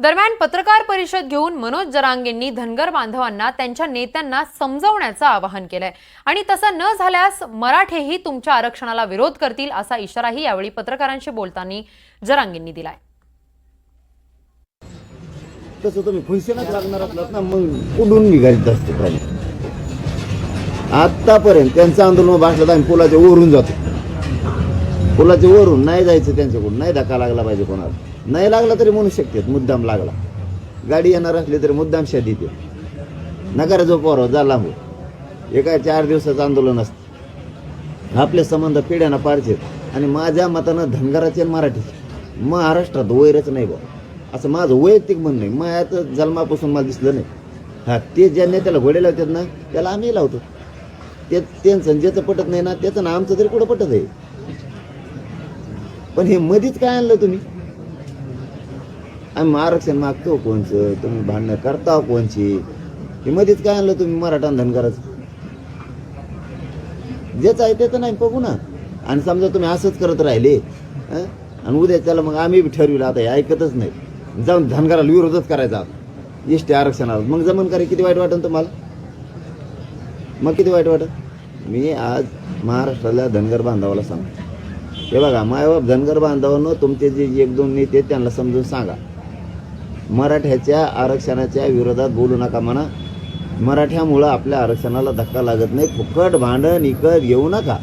दरम्यान पत्रकार परिषद घेऊन मनोज जरांगेंनी धनगर बांधवांना त्यांच्या नेत्यांना समजवण्याचं आवाहन केलंय. आणि तसं न झाल्यास मराठेही तुमच्या आरक्षणाला विरोध करतील असा इशाराही यावेळी पत्रकारांशी बोलताना जरांगेंनी दिलाय. तसं तुम्ही लागणार असलात ना मग असते आतापर्यंत त्यांचं आंदोलन भासलं आम्ही पुलाच्या जातो. पुलाचे वरून नाही जायचं त्यांच्याकडून नाही धक्का लागला पाहिजे कोणाला. नाही लागला तरी म्हणू शकतात मुद्दाम लागला. गाडी येणार असली तरी मुद्दाम शादी देते नकारा जो पोरव जा लांबून एका चार दिवसाचं आंदोलन असतं. आपले संबंध पिढ्यानं पारचे आणि माझ्या मतानं धनगराचे आणि मराठीचे. महाराष्ट्रात वैरच नाही बा असं माझं वैयक्तिक म्हणणं आहे. मग जन्मापासून मला दिसलं नाही. हा ते ज्या नेत्याला घोडे लावतात ना त्याला आम्ही लावतो. ते त्यांचं ज्याचं पटत नाही ना त्याचं ना आमचं तरी कुठं पटत आहे? पण हे मधीच काय आणलं तुम्ही? आम्ही आरक्षण मागतो कोणचं तुम्ही भांडणं करता कोणची? हे मधीच काय आणलं तुम्ही मराठा आणि धनगराचं ज्याचं आहे तर नाही बघू ना. आणि समजा तुम्ही असंच करत राहिले आणि उद्या त्याला मग आम्ही बी ठरविलं आता हे ऐकतच नाही. जाऊन धनगराला विरोधच करायचा. एस टी आरक्षणाला. मग जमन करे किती वाईट वाटेल तुम्हाला? मग किती वाईट वाटत मी आज महाराष्ट्राला धनगर बांधवाला सांगतो. हे बघा मायबाप धनगर बांधवांनो तुमचे जे एक दोन नेते त्यांना समजून सांगा. मराठ्याच्या आरक्षणाच्या विरोधात बोलू नका म्हणा. मराठ्यामुळं आपल्या आरक्षणाला धक्का लागत नाही. फुकट भांडण इकत येऊ नका.